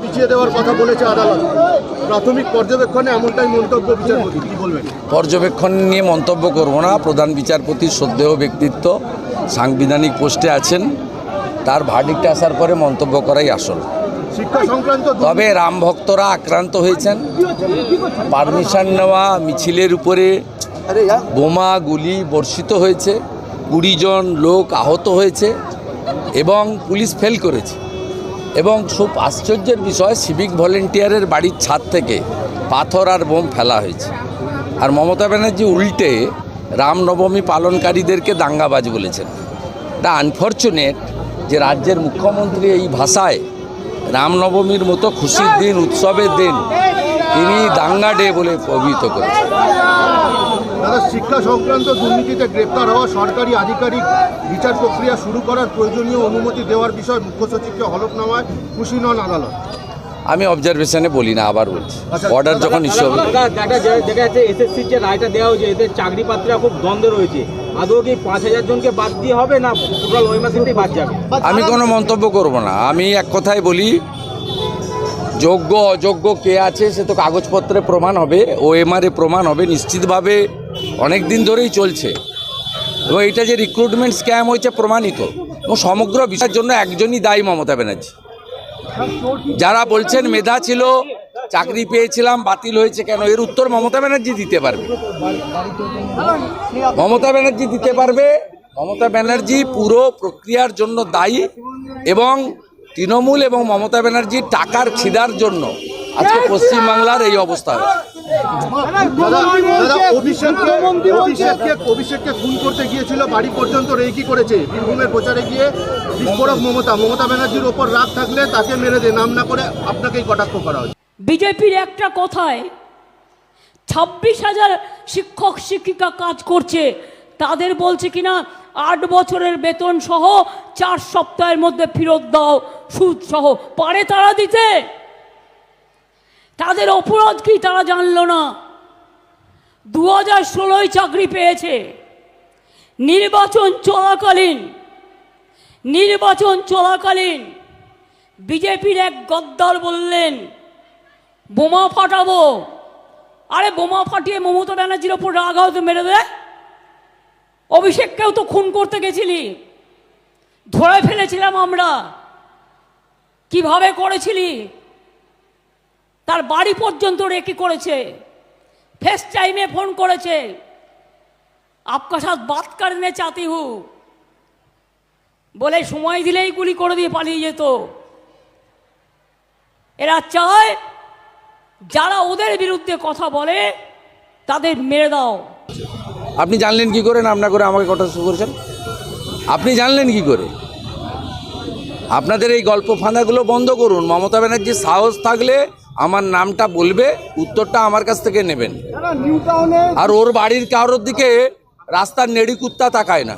পিছিয়ে দেওয়ার কথা বলেছে আদালত। প্রাথমিক পর্যবেক্ষণে এমনটাই মন্তব্য বিচারপতি। কি বলবেন? পর্যবেক্ষণ নিয়ে মন্তব্য করব না। প্রধান বিচারপতির শ্রদ্ধেয় ব্যক্তিত্ব সাংবিধানিক পোস্টে আছেন। তার ভার্ডিক্ট আসার পরে মন্তব্য করাই আসল। শিক্ষা সংক্রান্ত তবে রাম ভক্তরা আক্রান্ত হয়েছেন। পারমিশন নেওয়া মিছিলের উপরে বোমা গুলি বর্ষিত হয়েছে। কুড়ি জন লোক আহত হয়েছে এবং পুলিশ ফেল করেছে। এবং খুব আশ্চর্যের বিষয় সিভিক ভলেন্টিয়ারের বাড়ির ছাদ থেকে পাথর আর বোম ফেলা হয়েছে। আর মমতা ব্যানার্জি উল্টে রামনবমী পালনকারীদেরকে দাঙ্গাবাজ বলেছেন। এটা আনফর্চুনেট যে রাজ্যের মুখ্যমন্ত্রী এই ভাষায় রামনবমীর মতো খুশির দিন, উৎসবের দিন তিনি দাঙ্গা ডে বলে অভিহিত করেছেন। শিক্ষা সংক্রান্ত দুর্নীতিতে গ্রেপ্তার হওয়া সরকারি আধিকারিক বিচার প্রক্রিয়া শুরু করার প্রয়োজনীয় অনুমতি দেওয়ার বিষয়ে মুখ্য সচিবকে হলফনামায় খুশি নন আদালত। আমি অবজারভেশনে বলি না আবার বলছি। আচ্ছা, অর্ডার যখন ইস্যু হবে দেখা যায়- দেখা যাচ্ছে এসএসসির যে রায়টা দেওয়া হয়েছে এতে চাকরি প্রার্থীরা খুব দ্বন্দ্বে রয়েছে। আদৌ কি পাঁচ হাজার জনকে বাদ দিয়ে হবে না টোটাল ওই মাসেই বাদ যাবে? আমি কোনো মন্তব্য করব না। আমি এক কথাই বলি যোগ্য অযোগ্য কে আছে সে তো কাগজপত্রে প্রমাণ হবে ও এমআরএ প্রমাণ হবে নিশ্চিতভাবে অনেক দিন ধরেই চলছে। এবং এটা যে রিক্রুটমেন্ট স্ক্যাম হয়েছে প্রমাণিত। এবং সমগ্র বিষয়ের জন্য একজনই দায়ী মমতা ব্যানার্জি। যারা বলছেন মেধা ছিল, চাকরি পেয়েছিলাম, বাতিল হয়েছে কেন? এর উত্তর মমতা ব্যানার্জি দিতে পারবে। মমতা ব্যানার্জি দিতে পারবে। মমতা ব্যানার্জি পুরো প্রক্রিয়ার জন্য দায়ী এবং তৃণমূল এবং মমতা ব্যানার্জির টাকার খিদার জন্য আজকে পশ্চিমবাংলার এই অবস্থা। হয়েছে দাদা দাদা অভিষেককে খুন করতে গিয়েছিল বাড়ি পর্যন্ত রেকি করেছে? বীরভূমের প্রচারে গিয়ে বিস্ফোরক মমতা মমতা ব্যানার্জির ওপর রাগ থাকলে তাকে মেরে দে নাম না করে আপনাকেই কটাক্ষ করা হয়েছে। বিজেপির একটা কথায় ছাব্বিশ হাজার শিক্ষক শিক্ষিকা কাজ করছে। তাদের বলছে কিনা আট বছরের বেতন সহ চার সপ্তাহের মধ্যে ফেরত দাও সুদ সহ। পারে তারা দিতে? তাদের অপরাধ কি তারা জানলো না? দু হাজার ষোলোয় চাকরি পেয়েছে। নির্বাচন চলাকালীন নির্বাচন চলাকালীন বিজেপির এক গদ্দার বললেন, বোমা ফাটাবো। আরে বোমা ফাটিয়ে মমতা ব্যানার্জির ওপর রাগ হয়তো মেরে দেয় অভিষেককেও তো খুন করতে গেছিলি। ধরে ফেলেছিলাম আমরা। কীভাবে করেছিলি? তার বাড়ি পর্যন্ত রেকি করেছে। ফেস টাইমে ফোন করেছে। আপকা সাথ করনে চাতি হু। বলে, সময় দিলেই গুলি করে দিয়ে পালিয়ে যেত। এরা চায়, যারা ওদের বিরুদ্ধে কথা বলে, তাদের মেরে দাও। আপনি জানলেন কি করে না করে আমাকে কথা করেছেন? আপনি জানলেন কি করে? আপনাদের এই গল্প ফাঁদাগুলো বন্ধ করুন। মমতা ব্যানার্জির সাহস থাকলে আমার নামটা বলবে উত্তরটা আমার কাছ থেকে নেবেন। আর ওর বাড়ির কারোর দিকে রাস্তার নেড়ি কুত্তা তাকায় না।